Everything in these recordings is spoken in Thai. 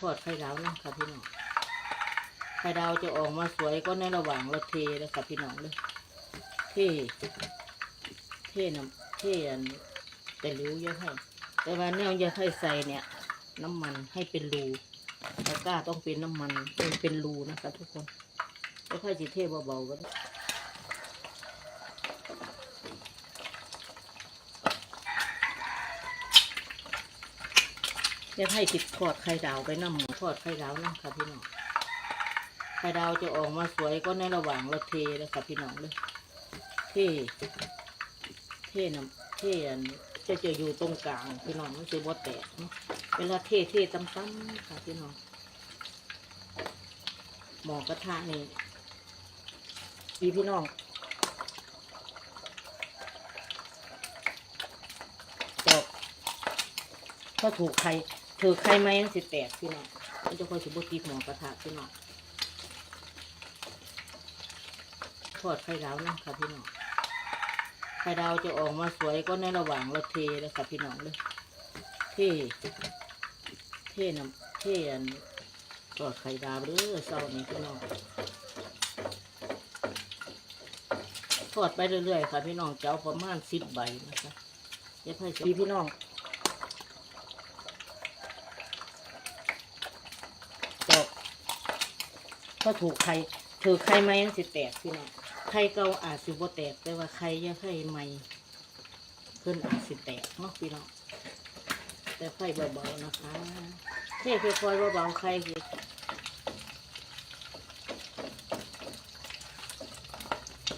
ทอดไข่ดาวนะคะพี่น้องไข่ดาวจะออกมาสวยก็ในระหว่างเราเทแล้วค่ะพี่น้องเลยเทเทน้ำเทอันแต่ริ้วเยอะให้แต่ว่าแนวเยอะให้ใส่เนี่ย น้ำมันให้เป็นรูตะกร้าต้องเป็นน้ำมันเป็นเป็นรูนะคะทุกคนแล้วค่อยจีเทเบาๆก็ จะให้ติดทอดไข่ดาวไปน้ำหมูทอดไข่ดาวนะคะพี่น้องไข่ดาวจะออกมาสวยก็ในระหว่างเราเทแล้วค่ะพี่น้องเลยเทเทน้ำเทอันจะจะอยู่ตรงกลางพี่น้องมันจะบ่แตกเนาะเวลาเทเทตั้มๆค่ะพี่น้องหมอกระทะนี่พี่พี่น้องกถ้าถูกใคร ถือใครไหมมันสิแตกพี่น้องมันจะคอยสิบติดหมอกระทะพี่น้องทอดไข่ดาวนะค่ะพี่น้องไข่ดาวจะออกมาสวยก็ในระหว่างเราเทแล้วค่ะพี่น้องเลยเทเทน้ำเทอันทอดไข่ดาวเด้อเศร้านี้พี่น้องทอดไปเรื่อยๆค่ะพี่น้องเจ้าประมาณสิบใบนะคะเดี๋ยวให้พี่พี่น้อง ตอก ถ้าถูกใครถือใครไหมมันสิแตกพี่น้องใครเก่าอาจสิบ่แตกแต่ว่าใครยังใครใหม่เพิ่นอาจสิแตกเนาะพี่น้องแต่ไฟเบาๆนะคะเท่ค่อยเบาๆใครสิ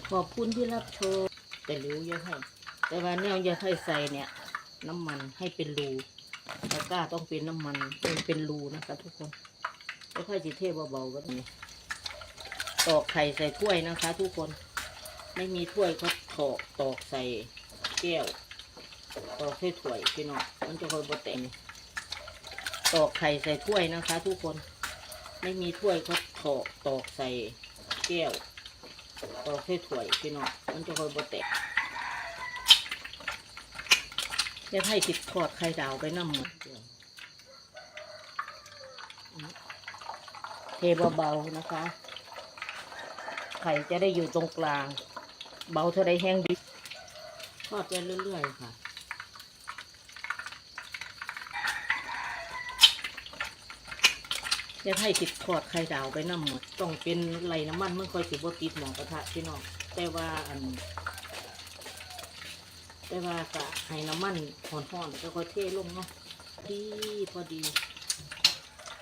ขอบคุณที่รับชมแต่ริ้วเยอะให้แต่ว่าแนวเยอะให้ใส่เนี่ย น้ำมันให้เป็นรูตะกร้าต้องเป็นน้ำมันเป็นเป็นรูนะคะทุกคนแล้วค่อยจีเทเบาๆก็มี ตอกไข่ใส่ถ้วยนะคะ ทุกคนไม่มีถ้วยก็ถอกตอกใส่แก้วตอกใส่ถ้วยพี่น้องมันจะค่อยบดแตงตอกไข่ใส่ถ้วยนะคะ ทุกคนไม่มีถ้วยก็ถอกตอกใส่แก้วตอกใส่ถ้วยพี่น้องมันจะค่อยบดแตกจะให้ติดทอดไข่ดาวไปน้ำหมดเทเบาๆนะคะ ไข่จะได้อยู่ตรงกลาง เบาเท่าไรแห้งดีทอดไปเรื่อยๆค่ะจะให้ติดทอดไข่ดาวไปน้ำหมดต้องเป็นไหลน้ำมันมันค่อยสิบติดหมองกระทะพี่น้องแต่ว่าอันแต่ว่ากะให้น้ำมันห่อนๆแล้วก็เทลงเนาะดีพอดี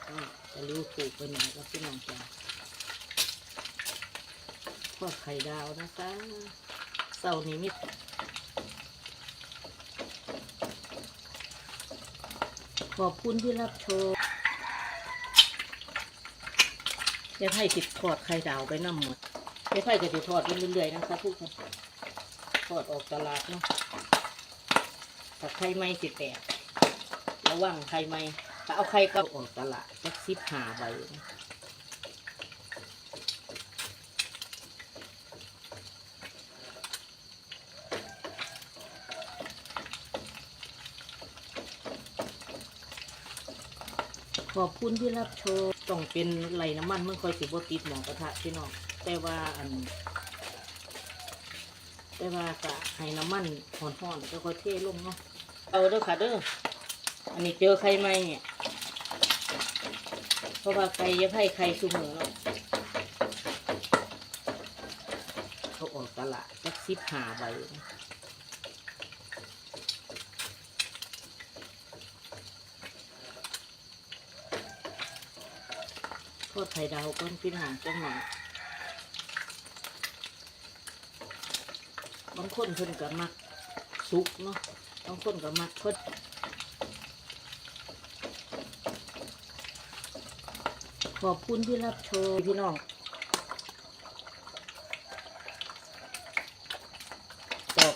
ก็จะรู้ถูกไปหน่อยก็พี่น้องจ้า ทอดไข่ดาวนะคะเสาร์นี้มิขอบคุณที่รับชมอยากให้ติดทอดไข่ดาวไปน้ำหมดไม่ใช่ก็จะทอดไปเรื่อยๆนะคะทุกคนทอดออกตลาดเนาะถ้าไข่ไม่สิแตกระวังไข่ไม่ถ้าเอาไข่ก็ออกตลาดสักสิบห้าใบนะ อบคุณที่รับชมต้องเป็นไหลน้ำมันมันค่อยสิบติดหมองกระทะพี่น้องแต่ว่าอัน แต่ว่ากะให้น้ำมันห่อนๆแล้วก็เทลงเนาะเอาเด้อค่ะเด้ออันนี้เจอใครไหมเนี่ยเพราะว่าใครจะให้ใครชุมเหอเนาะเขาออกตลาดสักสิบห้าใบนะ ดไข่ดาวก้อนพี่น้องจังหน่อยบางคนเพิ่นก็มักสุกเนาะบางคนก็มักเพิ่นขอบคุณที่รับชมพี่น้องตอก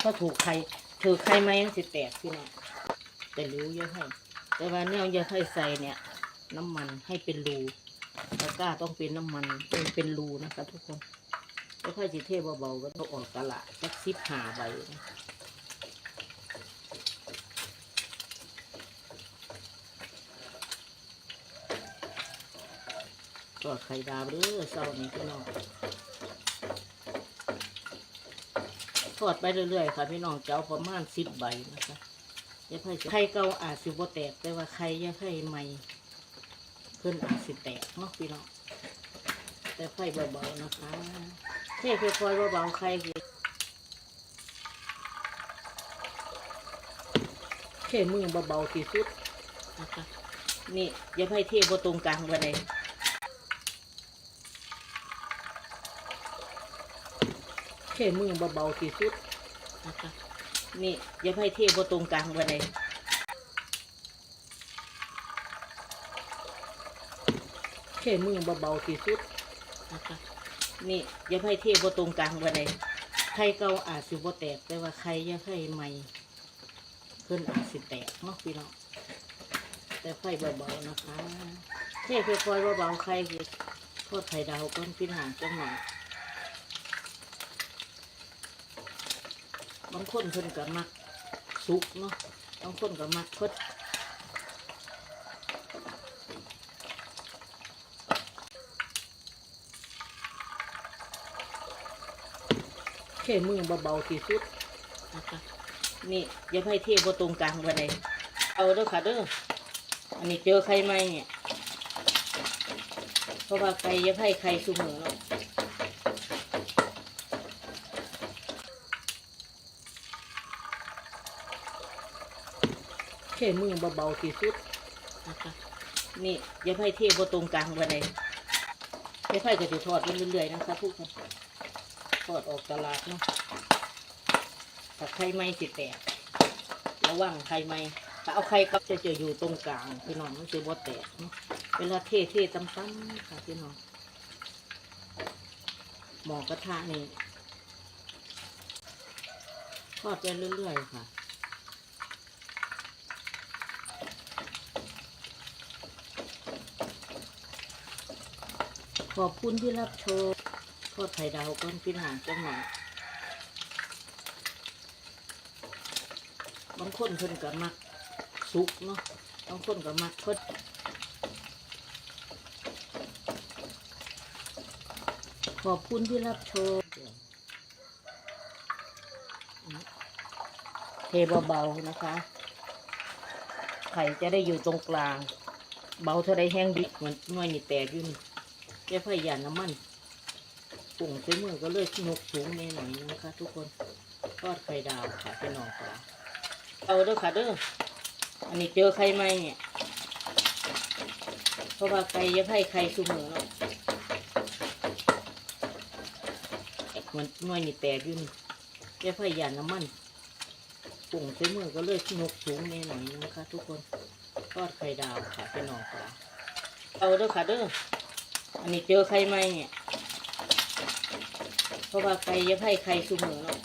ถ้าถูกใครถือใครไหมมันสิแตกพี่น้องแต่ริ้วเยอะให้แต่ว่าแนวเยอะให้ใส่เนี่ย น้ำมันให้เป็นรูตะกร้าต้องเป็นน้ำมันเป็นเป็นรูนะคะทุกคนแล้วค่อยจีเทเบาๆก็ต้องออกตลาดสักสิบหาใบนะทอดไข่ดาวเด้อเศร้านี้พี่น้องทอดไปเรื่อยๆค่ะพี่น้องเจ้าประมาณสิบใบนะคะยาไข่ไข่เก่าอาจสิบ่แตกแต่ว่าไข่ยาไข่ใหม่ เพิ่นอาจสิแตกเนาะพี่น้องแต่ไฟเบาๆนะคะเทค่อยเบาๆไข่คือเทมือเบาๆที่สุดนะคะนี่อย่าให้เทบตรงกลางบ่ได้เทมือเบาๆที่สุดนะคะนี่อย่าให้เทบตรงกลางบ่ได้ เทมือเบาๆที่สุดนะคะนี่อย่าให้เทบ่ตรงกลางบ่ได้ไข่เก่าอาจสิบ่แตกแต่ว่าไข่อย่าไข่ใหม่เพิ่นอาจสิแตกเนาะพี่น้องแต่ไฟเบาๆนะคะเทค่อยๆเบาๆไข่คือทอดไข่ดาวก้อนพี่หางจังหน่อยบางคนเพิ่นก็มักสุกเนาะบางคนก็มักเพิ่น เทมือเบาๆที่สุดนะคะนี่อย่าให้เทบตรงกลางบ่ได้เอาเด้อค่ะเด้ออันนี้เจอไข่ไหมเนี่ยเพราะว่าไข่อย่าให้ไข่ซุมือเนาะเทมือเบาๆที่สุดนะคะนี่อย่าให้เทบตรงกลางบ่ได้อย่ให้ก็จะทอดเรื่อยๆนะคะทุกคน อดออกตลาดเนาะถ้าไข่ไม้สิแตกระวังไข่ไม้ถ้าเอาไข่กับจะจะอยู่ตรงกลางพี่น้องมันจะบ่แตกเนาะเวลาเทเทตั้มๆค่ะพี่น้องหมอกระทะนี่ทอดไปเรื่อยๆค่ะขอบคุณที่รับชม ดไข่ดาวก้อนพี่หางจังหน่อยบางคนเพิ่นก็มักสุกเนาะบางคนก็มักเพิ่นขอบคุณที่รับชมเทเบาๆนะคะ ไข่จะได้อยู่ตรงกลาง เบาเท่าไรแห้งดิบเหมือนน้อยนี่แตกอยู่นี่จะพยายามน้ำมัน ปุ่งใช้มือก็เลยนกสูงแน่หน่อยนะคะ ทุกคนทอดไข่ดาวค่ะพี่น้องค่ะเอาเด้อค่ะเด้ออันนี้เจอไข่ไหมเนี่ยเพราะว่าไข่ยังให้ไข่ซุมือเนาะมันน่วยนี่แตกยู่นี่จะพยายาน้ำมันปุ่งใช้มือก็เลยนกสูงแน่หน่อยนะคะ ทุกคนทอดไข่ดาวค่ะพี่น้องค่ะเอาเด้อค่ะเด้ออันนี้เจอไข่ไหมเนี่ย เพราะว่าไข่ยังให้ไข่ซุมือเนาะ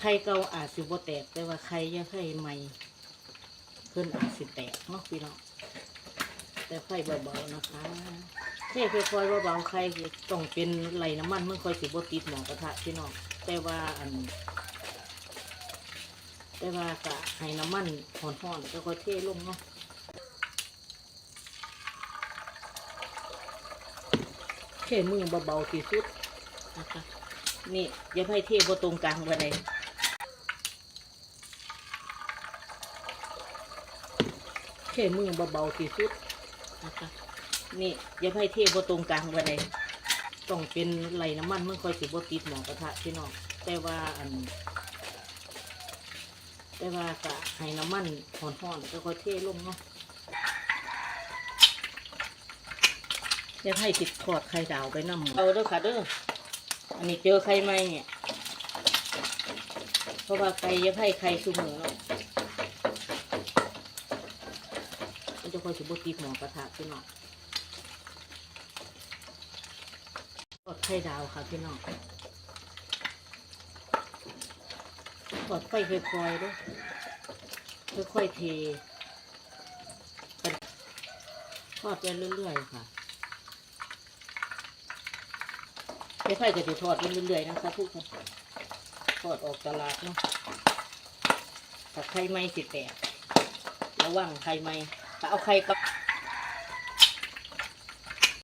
ไข่เก่าอาจสิบ่แตกแต่ว่าไข่ยังให้ใหม่เพิ่นอาจสิแตกเนาะพี่น้องแต่ไฟเบาๆนะคะเทค่อยๆเบาๆไข่ต้องเป็นไหลน้ำมันมันค่อยสิบ่ติดหมอกระทะพี่น้องแต่ว่าอันแต่ว่ากะให้น้ำมันห่อนๆก็ค่อยเทลงเนาะ เทมือเบาๆที่สุดนะคะนี่อย่าให้เทบ่ตรงกลางบ่ได้เทมือเบาๆที่สุดนะคะนี่อย่าให้เทบ่ตรงกลางบ่ได้ต้องเป็นไหลน้ำมันมันค่อยสิบ่ติดหมอกระทะพี่น้องแต่ว่าอัน แต่ว่ากะให้น้ำมันห่อนๆก็ค่อยเทลงเนาะ จะให้ติดทอดไข่ดาวไปน้ำเอาเด้อค่ะเด้ออันนี้เจอไข่ไหมเนี่ยเพราะว่าไข่จะให้ไข่ซุมือเนาะมันจะคอยสิบตีหมอกระทะพี่น้องทอดไข่ดาวค่ะพี่น้องทอดไฟค่อยๆด้วยค่อยๆเททอดไปเรื่อยๆค่ะ ไม่ไฟก็จะทอดไปเรื่อยๆนะคะทุกคนทอดออกตลาดเนาะตักไข่ไม่สิแตกระวังไข่ไม่ถ้าเอาไข่ก็